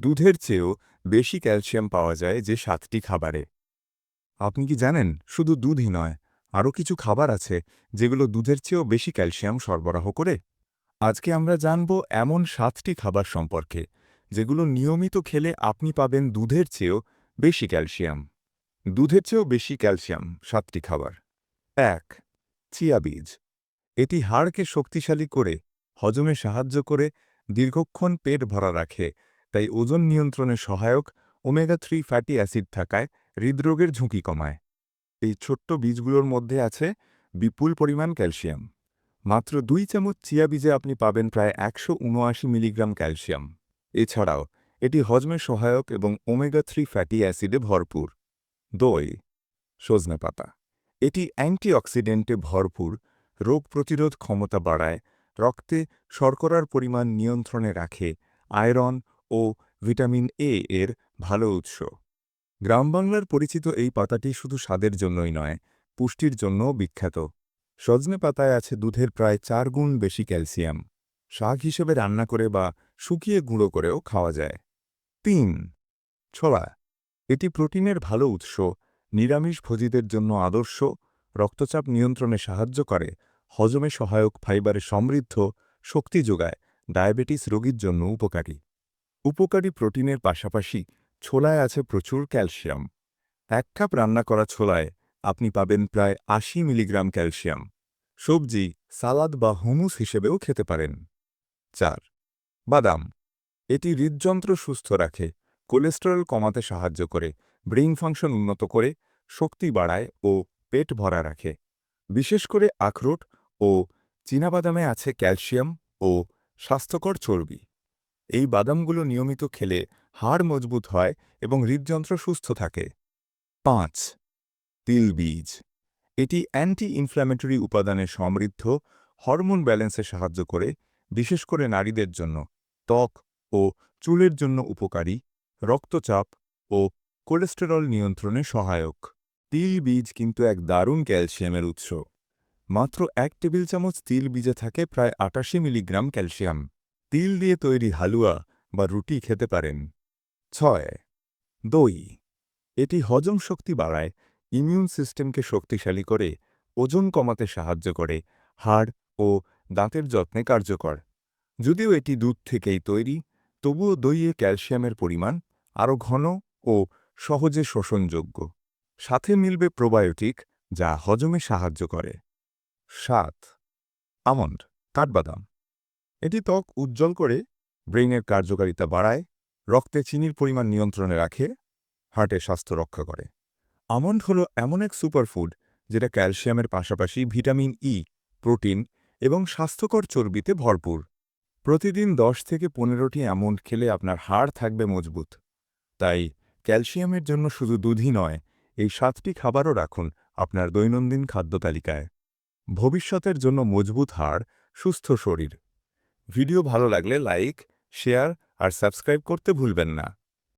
দুধের চেয়েও বেশি ক্যালসিয়াম পাওয়া যায় যে সাতটি খাবারে। আপনি কি জানেন? শুধু দুধই নয়, আরও কিছু খাবার আছে যেগুলো দুধের চেয়েও বেশি ক্যালসিয়াম সরবরাহ করে। আজকে আমরা জানব এমন সাতটি খাবার সম্পর্কে, যেগুলো নিয়মিত খেলে আপনি পাবেন দুধের চেয়েও বেশি ক্যালসিয়াম। দুধের চেয়েও বেশি ক্যালসিয়াম, সাতটি খাবার। এক, চিয়া বীজ। এটি হাড়কে শক্তিশালী করে, হজমে সাহায্য করে, দীর্ঘক্ষণ পেট ভরা রাখে তাই ওজন নিয়ন্ত্রণে সহায়ক ওমেগা থ্রি ফ্যাটি অ্যাসিড থাকায় হৃদরোগের ঝুঁকি কমায়। এই ছোট্ট বীজগুলোর মধ্যে আছে বিপুল পরিমাণ ক্যালসিয়াম। মাত্র দুই চামচ চিয়া বীজে আপনি পাবেন প্রায় একশো উনআশি মিলিগ্রাম ক্যালসিয়াম। এছাড়াও, এটি হজমে সহায়ক এবং ওমেগা থ্রি ফ্যাটি অ্যাসিডে ভরপুর। দই, সজনে পাতা, এটি অ্যান্টিঅক্সিডেন্টে ভরপুর, রোগ প্রতিরোধ ক্ষমতা বাড়ায়, রক্তে শর্করার পরিমাণ নিয়ন্ত্রণে রাখে, আয়রন ও ভিটামিন এ এর ভালো উৎস। গ্রামবাংলার পরিচিত এই পাতাটি শুধু স্বাদের জন্যই নয়, পুষ্টির জন্যও বিখ্যাত। সজনে পাতায় আছে দুধের প্রায় চার গুণ বেশি ক্যালসিয়াম। শাক হিসেবে রান্না করে বা শুকিয়ে গুঁড়ো করেও খাওয়া যায়। তিন, ছোলা। এটি প্রোটিনের ভালো উৎস, নিরামিষ ভোজীদের জন্য আদর্শ, রক্তচাপ নিয়ন্ত্রণে সাহায্য করে, হজমে সহায়ক ফাইবারে সমৃদ্ধ, শক্তি যোগায়, ডায়াবেটিস রোগীর জন্য উপকারী। উপকারী প্রোটিনের পাশাপাশি ছোলায় আছে প্রচুর ক্যালসিয়াম। এক কাপ রান্না করা ছোলায় আপনি পাবেন প্রায় আশি মিলিগ্রাম ক্যালসিয়াম। সবজি, সালাদ বা হুমুস হিসেবেও খেতে পারেন। চার, বাদাম। এটি হৃদযন্ত্র সুস্থ রাখে, কোলেস্টেরল কমাতে সাহায্য করে, ব্রেইন ফাংশন উন্নত করে, শক্তি বাড়ায় ও পেট ভরা রাখে। বিশেষ করে আখরোট ও চীনাবাদামে আছে ক্যালসিয়াম ও স্বাস্থ্যকর চর্বি। এই বাদামগুলো নিয়মিত খেলে হাড় মজবুত হয় এবং হৃদযন্ত্র সুস্থ থাকে। পাঁচ, তিল বীজ। এটি অ্যান্টি ইনফ্ল্যামেটরি উপাদানে সমৃদ্ধ, হরমোন ব্যালেন্সে সাহায্য করে, বিশেষ করে নারীদের জন্য। ত্বক ও চুলের জন্য উপকারী, রক্তচাপ ও কোলেস্টেরল নিয়ন্ত্রণে সহায়ক। তিল বীজ কিন্তু এক দারুণ ক্যালসিয়ামের উৎস। মাত্র এক টেবিল চামচ তিল বীজে থাকে প্রায় আটাশি মিলিগ্রাম ক্যালসিয়াম। তিল দিয়ে তৈরি হালুয়া বা রুটি খেতে পারেন। ছয়, দই। এটি হজম শক্তি বাড়ায়, ইমিউন সিস্টেমকে শক্তিশালী করে, ওজন কমাতে সাহায্য করে, হাড় ও দাঁতের যত্নে কার্যকর। যদিও এটি দুধ থেকেই তৈরি, তবুও দইয়ে ক্যালসিয়ামের পরিমাণ আরও ঘন ও সহজে শোষণযোগ্য। সাথে মিলবে প্রোবায়োটিক, যা হজমে সাহায্য করে। সাত, আমন্ড, কাঠবাদাম। এটি ত্বক উজ্জ্বল করে, ব্রেইনের কার্যকারিতা বাড়ায়, রক্তে চিনির পরিমাণ নিয়ন্ত্রণে রাখে, হার্টের স্বাস্থ্য রক্ষা করে। আমন্ড হল এমন এক সুপারফুড যেটা ক্যালসিয়ামের পাশাপাশি ভিটামিন ই প্রোটিন এবং স্বাস্থ্যকর চর্বিতে ভরপুর। প্রতিদিন দশ থেকে পনেরোটি আমন্ড খেলে আপনার হাড় থাকবে মজবুত। তাই ক্যালসিয়ামের জন্য শুধু দুধই নয়, এই সাতটি খাবারও রাখুন আপনার দৈনন্দিন খাদ্য তালিকায়। ভবিষ্যতের জন্য মজবুত হাড়, সুস্থ শরীর। ভিডিও ভালো লাগলে লাইক শেয়ার আর সাবস্ক্রাইব করতে ভুলবেন না।